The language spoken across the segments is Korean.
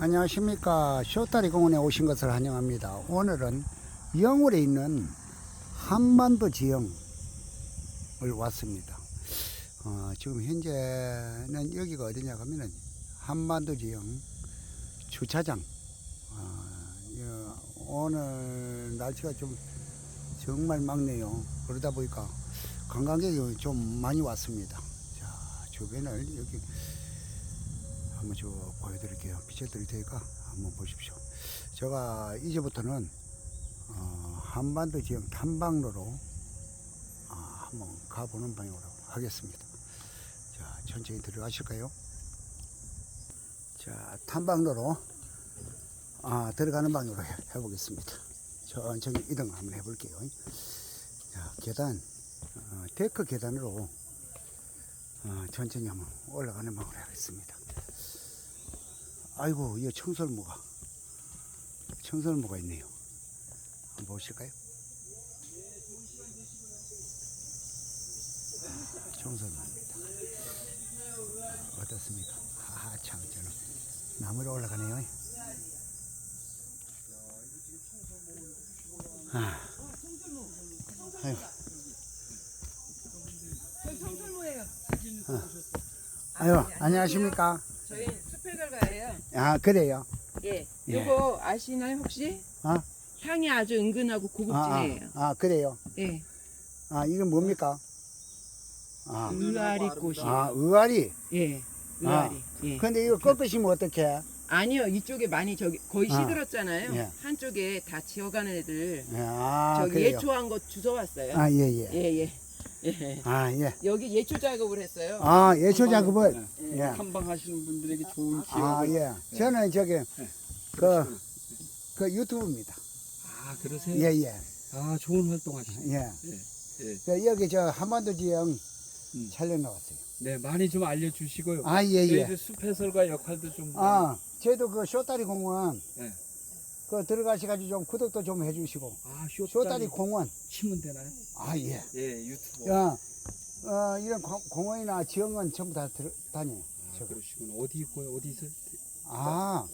안녕하십니까. 쇼다리 공원에 오신 것을 환영합니다. 오늘은 영월에 있는 한반도 지형을 왔습니다. 어, 지금 현재는 여기가 어디냐 하면은 한반도 지형 주차장. 어, 여- 오늘 날씨가 좀 정말 맑네요. 그러다 보니까 관광객이 좀 많이 왔습니다. 자 주변을 여기 한번 쭉 보여드릴게요. 비춰드릴 테니까 한번 보십시오. 제가 이제부터는 어, 한반도 지역 탐방로로 아, 한번 가보는 방향으로 하겠습니다. 자, 천천히 들어가실까요? 자, 탐방로로 아, 들어가는 방향으로 해, 해보겠습니다. 천천히 이동 한번 해볼게요. 자, 계단, 어, 데크 계단으로 어, 천천히 한번 올라가는 방향으로 하겠습니다. 아이고, 이 청설모가 청설모가 있네요. 한번 보실까요? 아, 청설모입니다. 어떻습니까? 하하 참 저는 나무로 올라가네요. 아, 아유, 청설모예요. 아유, 안녕하십니까? 아, 그래요. 예. 예. 요거 아시나요 혹시? 아? 향이 아주 은근하고 아, 고급지네요. 아, 아, 그래요. 예. 아, 이건 뭡니까? 아, 의아리 꽃이. 아, 의아리. 예. 의아리. 예. 근데 이거 꺾으시면 어떡해? 아니요 이쪽에 많이 저기 거의 아. 시들었잖아요. 예. 한쪽에 다 지어가는 애들 예, 아, 저기 그래요. 예초한 거 주워 왔어요. 아, 예, 예. 예 예. 예. 아, 예. 여기 예초 작업을 했어요. 아, 예초 작업을. 예. 예. 탐방하시는 분들에게 좋은 기회. 아, 예. 저는 저기, 그, 그 유튜브입니다. 아, 그러세요? 예, 예. 아, 좋은 활동 하시네. 예. 예. 저 여기 저 한반도 지형 음. 촬영 나왔어요. 네, 많이 좀 알려주시고요. 아, 예, 예. 저희들 숲 해설가 역할도 좀. 아, 저희도 그 쇼다리 공원, 네. 그 들어가셔가지고 좀 구독도 좀 해주시고, 아, 쇼다리 공원. 치면 되나요? 아, 예. 예, 유튜브. 야, 어, 이런 공- 공원이나 지형은 전부 다 들어, 다녀요. 아, 그러시구나. 어디 있고요? 어디 있어요? 아,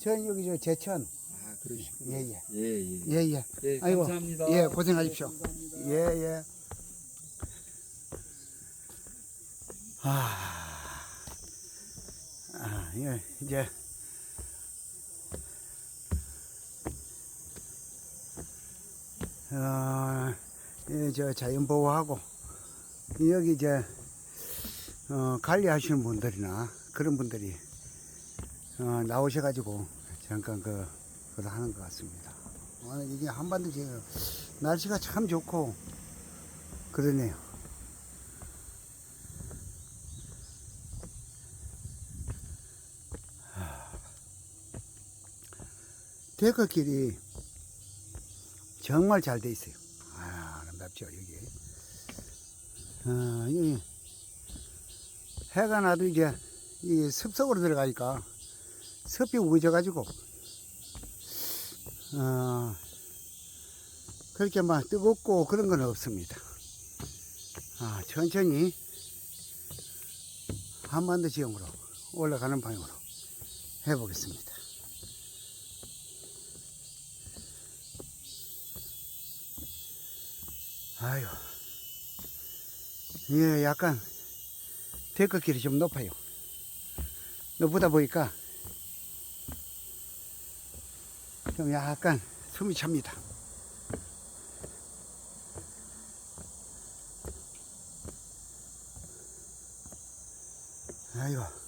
저 여기 저 제천. 아, 그러시구나. 예, 예. 예, 예. 예, 예. 예, 아이고, 감사합니다. 예, 고생하십시오. 예, 예. 아, 아, 예, 이제. 어, 자연보호하고, 여기 이제, 어, 관리하시는 분들이나 그런 분들이, 어, 나오셔가지고, 잠깐 그, 그걸 하는 것 같습니다. 오늘 이게 한반도 지금 날씨가 참 좋고 그러네요. 데크길이 정말 잘 돼 있어요. 아, 아름답죠, 여기. 어, 이 해가 나도 이제 이 습속으로 들어가니까 습이 우겨져가지고 어, 그렇게 막 뜨겁고 그런 건 없습니다. 아, 천천히 한반도 지형으로 올라가는 방향으로 해보겠습니다. 아유, 예, 약간 데크길이 좀 높아요. 높다 보니까 좀 약간 숨이 찹니다. 아이고.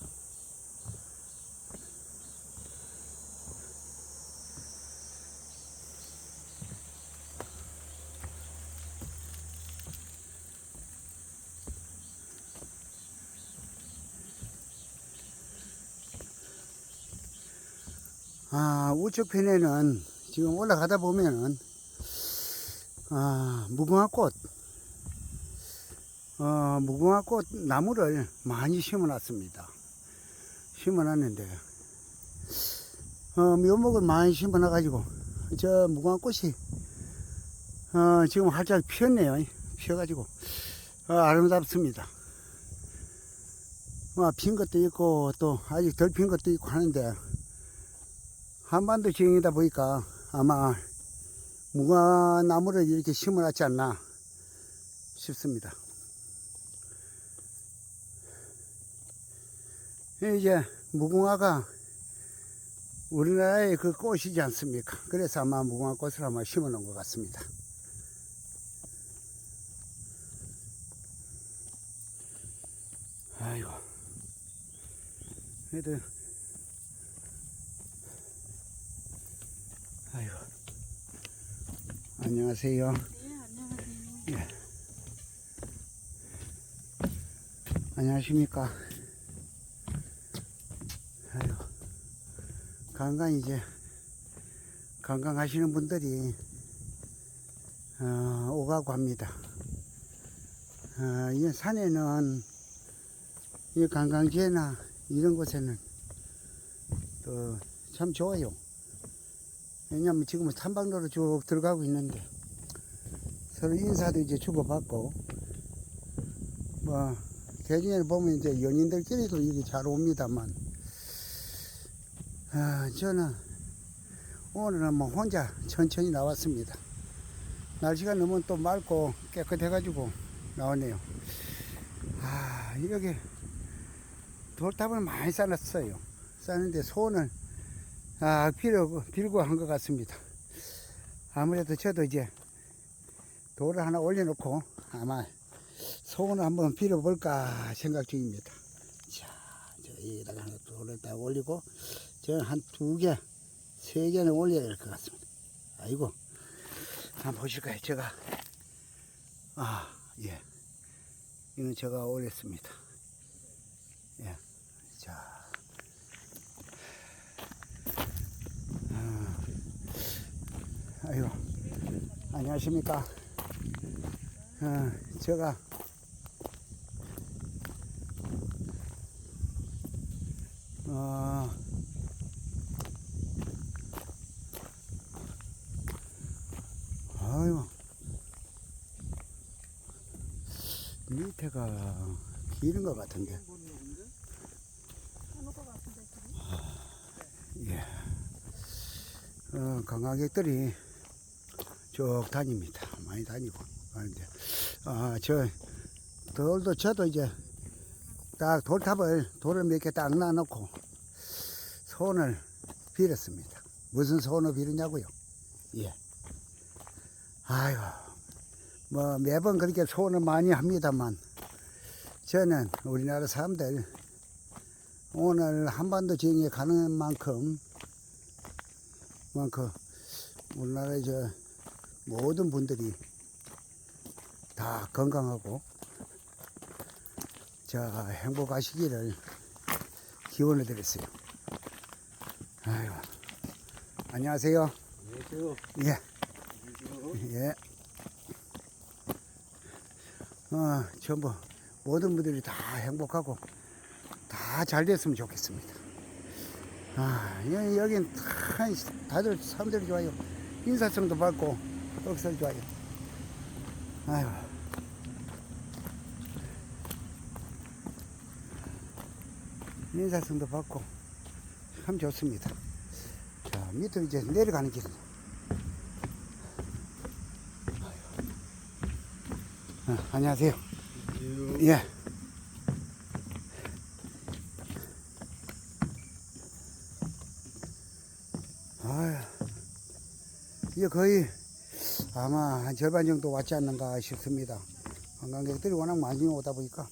아, 우측 편에는 지금 올라가다 보면은, 아, 무궁화꽃, 어, 무궁화꽃 나무를 많이 심어 놨습니다. 심어 놨는데, 어, 묘목을 많이 심어 놔 가지고, 저 무궁화꽃이, 어, 지금 활짝 피었네요. 피어 가지고, 어, 아름답습니다. 어, 핀 것도 있고, 또 아직 덜 핀 것도 있고 하는데, 한반도 지형이다 보니까 아마 무화나무를 이렇게 심어놨지 않나 싶습니다. 이제 무궁화가 우리나라의 그 꽃이지 않습니까? 그래서 아마 무궁화 꽃을 아마 심어 놓은 것 같습니다. 아이고. 애들. 아이고. 안녕하세요. 예. 안녕하십니까. 아이고. 관광 이제 관광 하시는 분들이 어, 오가고 합니다. 어, 이 산에는 이 관광지나 이런 곳에는 또 참 좋아요. 왜냐면 지금은 탐방로로 쭉 들어가고 있는데 서로 인사도 이제 주고받고 뭐 개중에 보면 이제 연인들끼리도 이게 잘 옵니다만 아, 저는 오늘은 뭐 혼자 천천히 나왔습니다. 날씨가 너무 또 맑고 깨끗해 가지고 나왔네요. 아, 여기 돌탑을 많이 쌓았어요. 쌓는데 소원을 아, 빌고, 빌고 한 것 같습니다. 아무래도 저도 이제 돌을 하나 올려놓고 아마 소원을 한번 빌어볼까 생각 중입니다. 자, 저기다가 하나 돌을 딱 올리고 저는 한 두 개, 세 개는 올려야 될 것 같습니다. 아이고, 한번 보실까요? 제가, 아, 예. 이건 제가 올렸습니다. 예. 자. 아, 아이고, 안녕하십니까. 어, 제가 어, 아이고 밑에가 길은 것 같은데 예. 어, 관광객들이 쭉 다닙니다. 많이 다니고 하는데 아, 저 돌도 저도 이제 딱 돌탑을 돌을 몇 개 딱 놔놓고 손을 빌었습니다. 무슨 손을 빌었냐고요? 예. 아이고, 뭐 매번 그렇게 소원을 많이 합니다만 저는 우리나라 사람들 오늘 한반도 지형에 가는 만큼 만큼 우리나라의 저 모든 분들이 다 건강하고 자 행복하시기를 기원을 드렸어요. 아이고 안녕하세요. 안녕하세요. 예. 예. 어, 전부 모든 분들이 다 행복하고 다 잘 됐으면 좋겠습니다. 아, 여- 여긴 다 다들 사람들이 좋아요. 인사성도 밝고 억설 좋아요. 아유. 인사성도 밝고 참 좋습니다. 자, 밑으로 이제 내려가는 길. 어, 안녕하세요. 예. 아유, 이게 거의 아마 한 절반 정도 왔지 않는가 싶습니다. 관광객들이 워낙 많이 오다 보니까.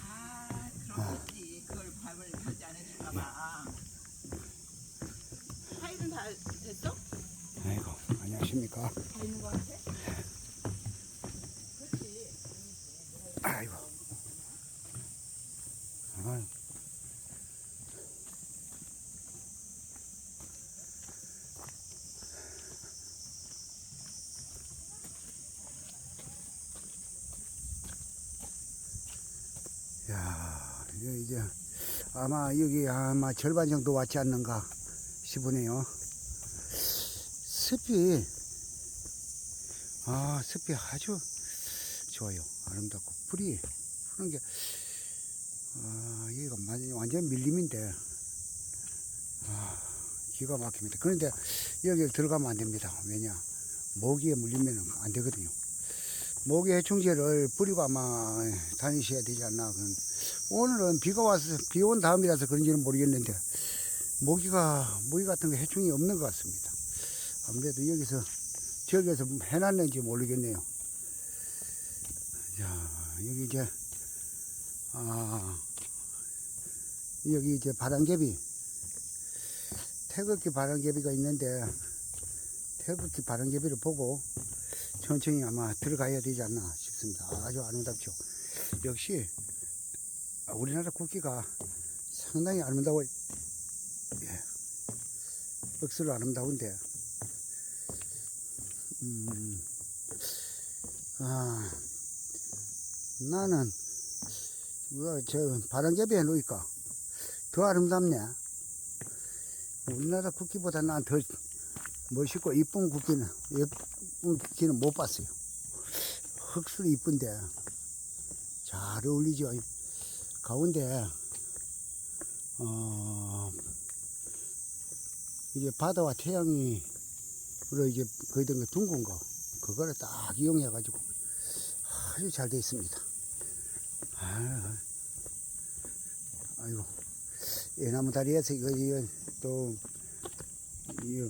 아, 그런 거지. 그걸 밥을 하지 않으실까 봐. 파일은 다 됐어? 아이고, 안녕하십니까. 다 있는 거 같아? 이제 아마 여기 아마 절반 정도 왔지 않는가 싶으네요. 습이 아 습이 아주 좋아요. 아름답고 풀이 푸는 게 아, 여기가 완전- 밀림인데 아, 기가 막힙니다. 그런데 여기를 들어가면 안 됩니다. 왜냐? 모기에 물리면 안 되거든요. 모기 해충제를 뿌리고 아마 다니셔야 되지 않나. 그런. 오늘은 비가 와서, 비 온 다음이라서 그런지는 모르겠는데, 모기가, 모기 같은 거 해충이 없는 것 같습니다. 아무래도 여기서, 지역에서 해놨는지 모르겠네요. 자, 여기 이제, 아, 여기 이제 바람개비, 태극기 바람개비가 있는데, 태극기 바람개비를 보고 천천히 아마 들어가야 되지 않나 싶습니다. 아주 아름답죠. 역시, 우리나라 국기가 상당히 아름다워, 예. 억수로 아름다운데, 음, 아, 나는, 뭐, 저, 바람개비 해놓으니까 더 아름답네. 우리나라 국기보다 난 더 멋있고 이쁜 국기는, 예쁜 국기는 못 봤어요. 흙수로 이쁜데, 잘 어울리죠. 가운데, 어, 이제 바다와 태양이, 으로 이제 거의 된거 둥근 거, 그거를 딱 이용해 가지고 아주 잘 돼 있습니다. 아유, 아이고, 예나무 다리에서 이거, 이거 또, 이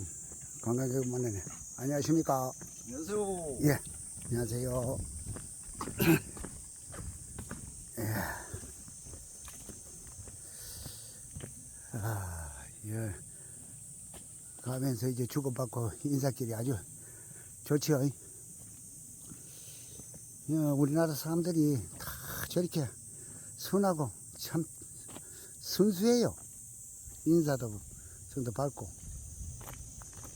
관광객 만나네. 안녕하십니까? 안녕하세요. 예, 안녕하세요. 예. 아, 예. 가면서 이제 주고받고 인사길이 아주 좋지요. 예, 우리나라 사람들이 다 저렇게 순하고 참 순수해요. 인사도 성도 밝고.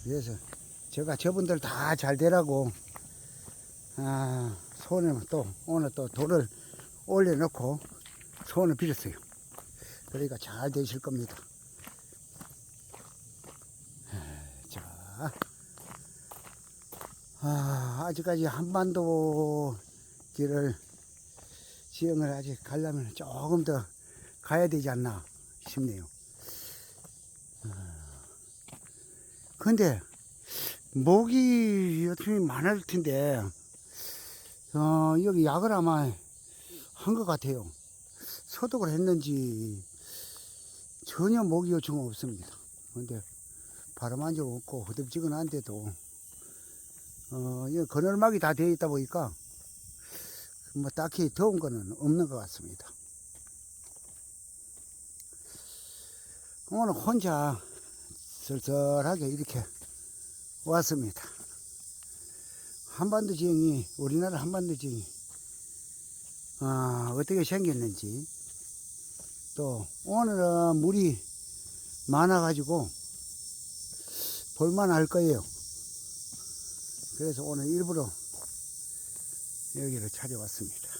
그래서 제가 저분들 다 잘 되라고 아, 손에 또 오늘 또 돌을 올려놓고 손을 빌었어요. 그러니까 잘 되실 겁니다. 에, 자, 아, 아직까지 한반도 길을 지형을 아직 가려면 조금 더 가야 되지 않나 싶네요. 아, 근데 모기 요즘에 많을 텐데, 어, 여기 약을 아마 한 것 같아요. 소독을 했는지 전혀 모기 요충은 없습니다. 근데 바람 한 적 없고 허접지근한데도, 어, 이 그늘막이 다 되어 있다 보니까 뭐 딱히 더운 거는 없는 것 같습니다. 오늘 혼자 쓸쓸하게 이렇게 왔습니다. 한반도 지형이, 우리나라 한반도 지형이, 아, 어떻게 생겼는지, 또, 오늘은 물이 많아 가지고, 볼만할 거예요. 그래서 오늘 일부러 여기를 찾아왔습니다.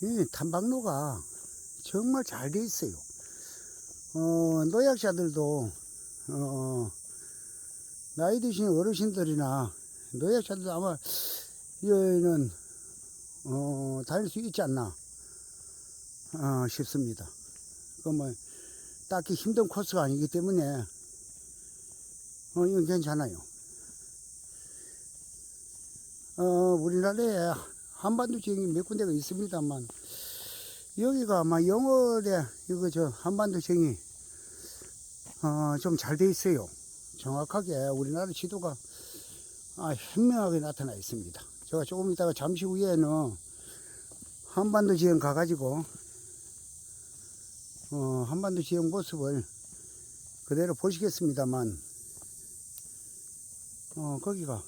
이 탐방로가 정말 잘 돼 있어요. 어, 노약자들도, 어, 나이 드신 어르신들이나 노약자들도 아마 여기는, 어, 다닐 수 있지 않나, 어, 싶습니다. 그 뭐, 딱히 힘든 코스가 아니기 때문에, 어, 이건 괜찮아요. 어, 우리나라에 한반도 지역이 몇 군데가 있습니다만, 여기가 아마 영월에, 이거 저 한반도 지역이, 어, 좀 잘 돼 있어요. 정확하게 우리나라 지도가, 아, 현명하게 나타나 있습니다. 제가 조금 이따가 잠시 후에는 한반도 지역 가가지고, 어, 한반도 지역 모습을 그대로 보시겠습니다만, 어, 거기가,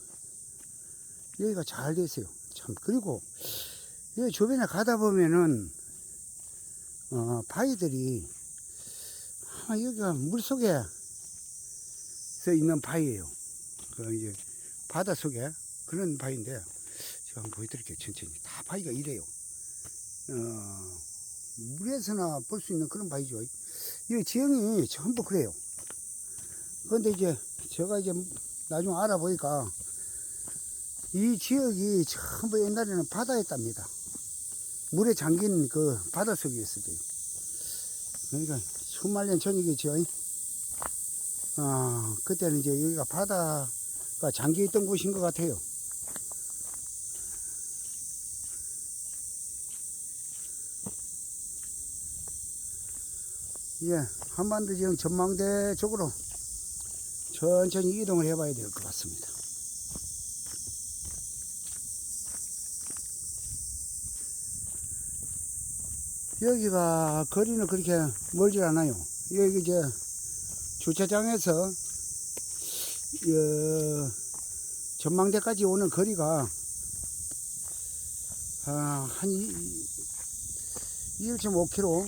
여기가 잘돼 있어요. 참, 그리고, 여기 주변에 가다 보면은, 어, 바위들이, 아, 여기가 물 속에 서 있는 바위예요. 그, 이제, 바다 속에 그런 바위인데, 제가 한번 보여드릴게요. 천천히. 다 바위가 이래요. 어, 물에서나 볼 수 있는 그런 바위죠. 이 지형이 전부 그래요. 그런데 이제 제가 이제 나중에 알아보니까 이 지역이 전부 옛날에는 바다였답니다. 물에 잠긴 그 바닷속이었어요. 그러니까 수만 년 전이겠죠. 아, 그때는 이제 여기가 바다가 잠겨 있던 곳인 것 같아요. 예, 한반도 지형 전망대 쪽으로 천천히 이동을 해봐야 될 것 같습니다. 여기가 거리는 그렇게 멀지 않아요. 여기 이제 주차장에서 어, 전망대까지 오는 거리가 아, 한 1.5km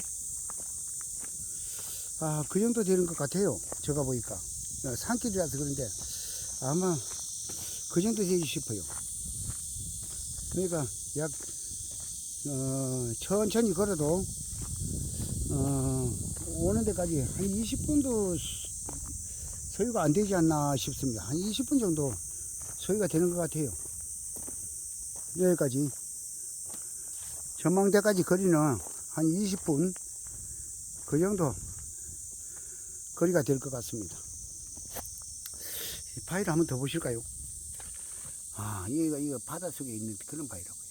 아, 그 정도 되는 것 같아요. 제가 보니까. 어, 산길이라서 그런데 아마 그 정도 되지 싶어요. 그러니까 약, 어, 천천히 걸어도, 어, 오는 데까지 한 20분도 소요가 안 되지 않나 싶습니다. 한 20분 정도 소요가 되는 것 같아요. 여기까지. 전망대까지 거리는 한 20분 그 정도 거리가 될 것 같습니다. 이 바위를 한번 더 보실까요? 아, 여기가 이거 바닷속에 있는 그런. 아,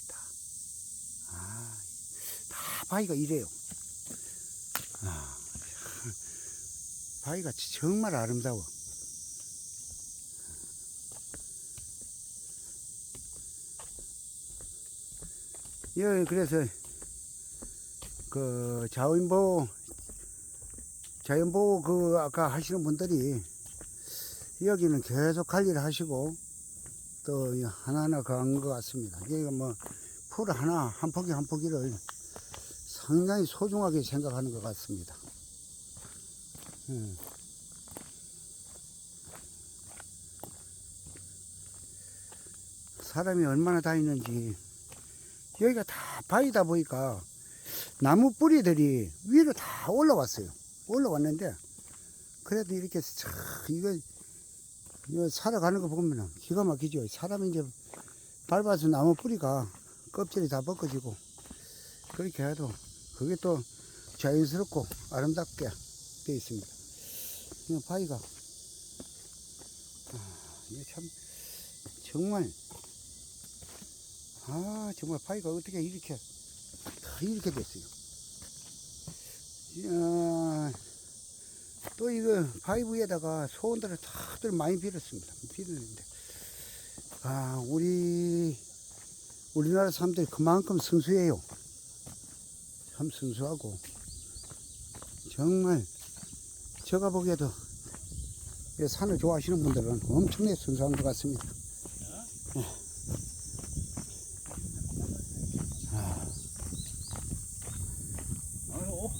다 바위가 이래요. 아, 바위가 정말 아름다워. 여기 그래서 그 자원보호 자연보호 그 아까 하시는 분들이 여기는 계속 관리를 하시고 또 하나하나 그한 것 같습니다. 여기가 뭐 풀 하나 한 포기 한 포기를 상당히 소중하게 생각하는 것 같습니다. 음. 사람이 얼마나 다니는지 여기가 다 바위다 보니까 나무 뿌리들이 위로 다 올라왔어요. 올라왔는데 그래도 이렇게 참 이거 이거 살아가는 거 보면은 기가 막히죠. 사람이 이제 밟아서 나무 뿌리가 껍질이 다 벗겨지고 그렇게 해도 그게 또 자연스럽고 아름답게 되어 있습니다. 그냥 바위가 아, 이게 참 정말 아 정말 바위가 어떻게 이렇게 다 이렇게 됐어요. 어, 또 이거 바위 위에다가 소원들을 다들 많이 빌었습니다. 빌었는데 아 우리 우리나라 사람들이 그만큼 순수해요. 참 순수하고 정말 제가 보기에도 이 산을 좋아하시는 분들은 엄청나게 순수한 것 같습니다. 예. 아, 어,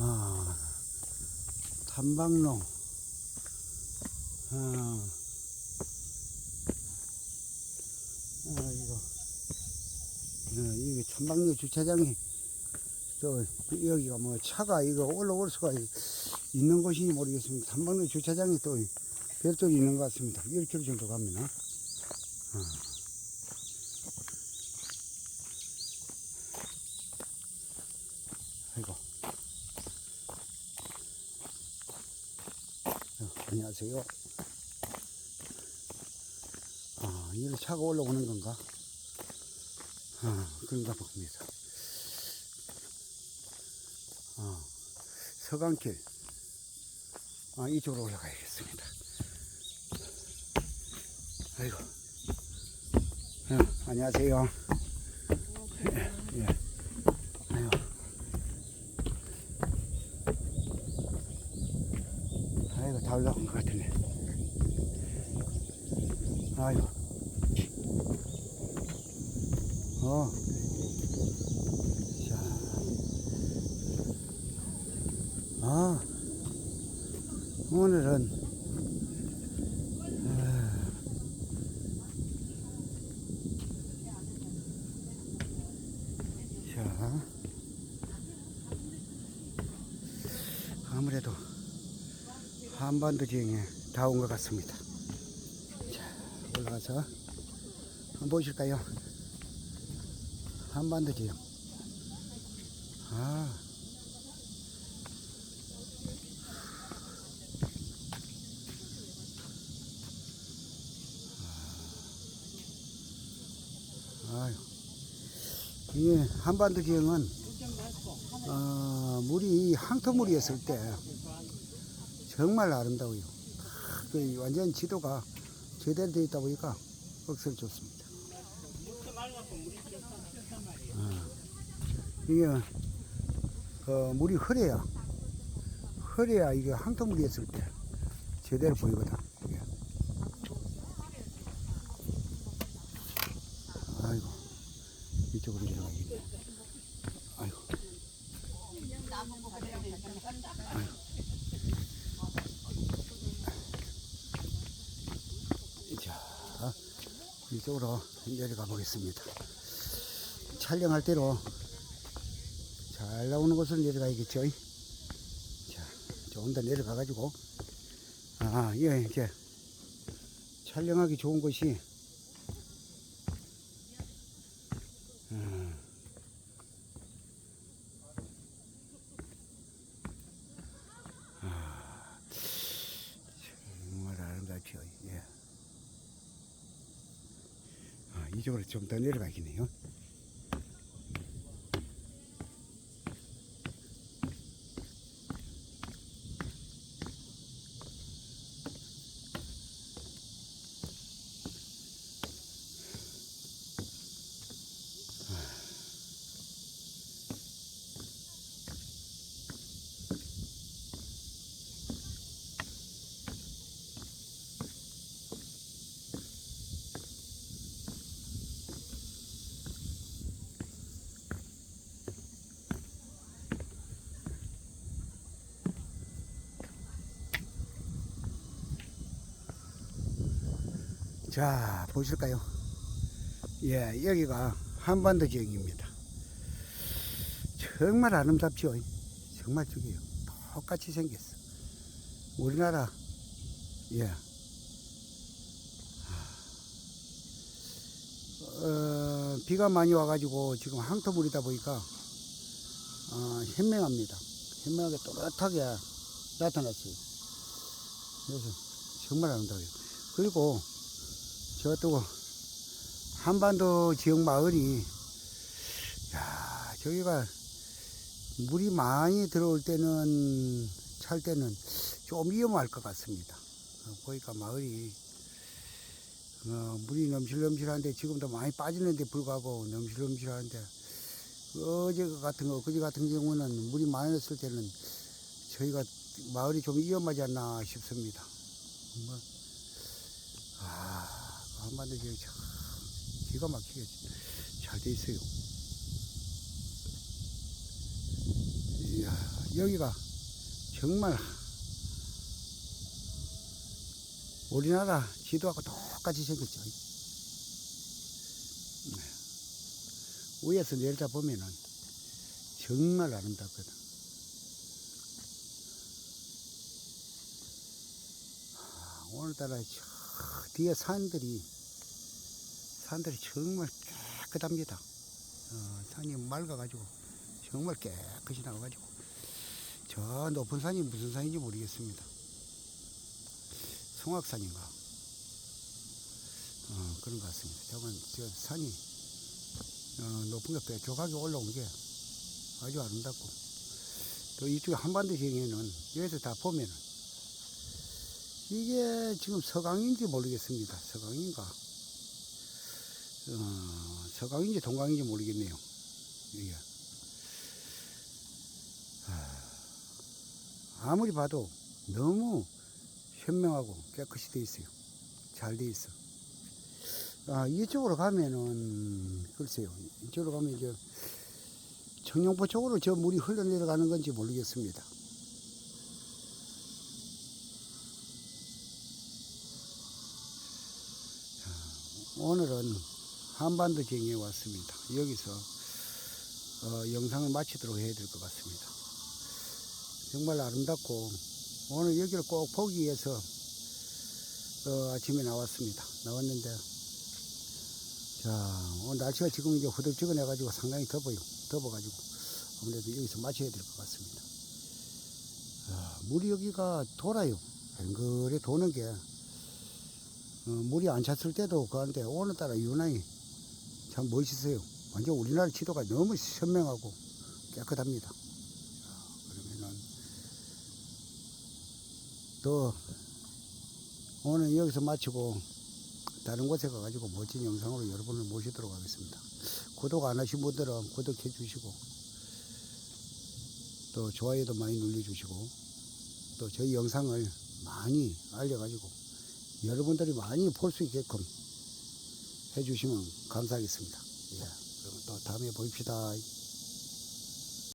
아, 탐방로. 아, 아, 이거. 어, 이게 탐방로 주차장이, 저, 여기가 뭐 차가 이거 올라올 수가 있는 곳인지 모르겠습니다. 탐방로 주차장이 또 별도로 있는 것 같습니다. 1km 정도 가면은. 어. 아이고. 어, 안녕하세요. 아, 이리 차가 올라오는 건가? 아, 그런가 봅니다. 아, 서강길. 아, 이쪽으로 올라가야겠습니다. 아이고. 어, 안녕하세요. 예, 예. 아이고. 다 올라온 것 같으네. 아이고. 어. 자. 아. 오늘은 한반도 지형에 다 온 것 같습니다. 자, 올라가서 한번 보실까요? 한반도 지형. 아. 아유. 이게 한반도 지형은 어, 물이 항토물이었을 때 정말 아름다워요. 아, 그 완전 지도가 제대로 되어 있다 보니까 억수로 좋습니다. 어, 이게 그 물이 흐려야 흐려야 이게 항토물이었을 때 제대로 보이거든. 이게. 아이고 이쪽으로 내려가겠네. 아이고. 자, 이쪽으로 내려가 보겠습니다. 촬영할 대로 잘 나오는 곳을 내려가야겠죠. 자, 조금 더 내려가가지고, 아, 예, 이제 촬영하기 좋은 곳이, 음, 아, 정말 아름답죠. 예. 아, 이쪽으로 좀 더 내려가겠네요. 자, 보실까요? 예, 여기가 한반도 지역입니다. 정말 아름답죠? 정말 저기요. 똑같이 생겼어. 우리나라, 예. 어, 비가 많이 와가지고 지금 항토물이다 보니까, 어, 현명합니다. 현명하게 또렷하게 나타났어요. 그래서 정말 아름다워요. 그리고 저또 한반도 지역 마을이 야 저기가 물이 많이 들어올 때는 찰 때는 좀 위험할 것 같습니다. 어, 보니까 마을이 어, 물이 넘실넘실한데 지금도 많이 빠지는데 불구하고 넘실넘실한데 어제 같은 거 그제 같은 경우는 물이 많이 났을 때는 저희가 마을이 좀 위험하지 않나 싶습니다. 뭐, 아, 한반도 지역 참 기가 막히게 잘 돼 있어요. 이야, 여기가 정말 우리나라 지도하고 똑같이 생겼죠. 네. 위에서 내려다 보면은 정말 아름답거든. 아, 오늘따라 저 뒤에 산들이 산들이 정말 깨끗합니다. 어, 산이 맑아가지고 정말 깨끗이 나와가지고 저 높은 산이 무슨 산인지 모르겠습니다. 송악산인가? 어, 그런 것 같습니다. 저건 저 산이 어, 높은 게 뾰족하게 올라온 게 아주 아름답고 또 이쪽에 한반도 지역에는 여기서 다 보면은 이게 지금 서강인지 모르겠습니다. 서강인가? 어, 서강인지 동강인지 모르겠네요. 이게. 아, 아무리 봐도 너무 현명하고 깨끗이 돼 있어요. 잘 돼 있어. 아, 이쪽으로 가면은, 글쎄요. 이쪽으로 가면 이제 청룡포 쪽으로 저 물이 흘러내려가는 건지 모르겠습니다. 오늘은 한반도 지역에 왔습니다. 여기서 어, 영상을 마치도록 해야 될 것 같습니다. 정말 아름답고 오늘 여기를 꼭 보기 위해서 어, 아침에 나왔습니다. 나왔는데 자 오늘 날씨가 지금 이제 후들지근해 가지고 상당히 덥어요. 덥어 가지고 아무래도 여기서 마쳐야 될 것 같습니다. 아, 물이 여기가 돌아요. 뱅글에 도는 게 어, 물이 안 찼을 때도 그런데 오늘따라 유난히 참 멋있어요. 완전 우리나라 지도가 너무 선명하고 깨끗합니다. 자, 그러면은 또 오늘 여기서 마치고 다른 곳에 가가지고 멋진 영상으로 여러분을 모시도록 하겠습니다. 구독 안 하신 분들은 구독해 주시고 또 좋아요도 많이 눌러주시고 또 저희 영상을 많이 알려가지고 여러분들이 많이 볼 수 있게끔 해주시면 감사하겠습니다. 예, 그럼 또 다음에 봅시다.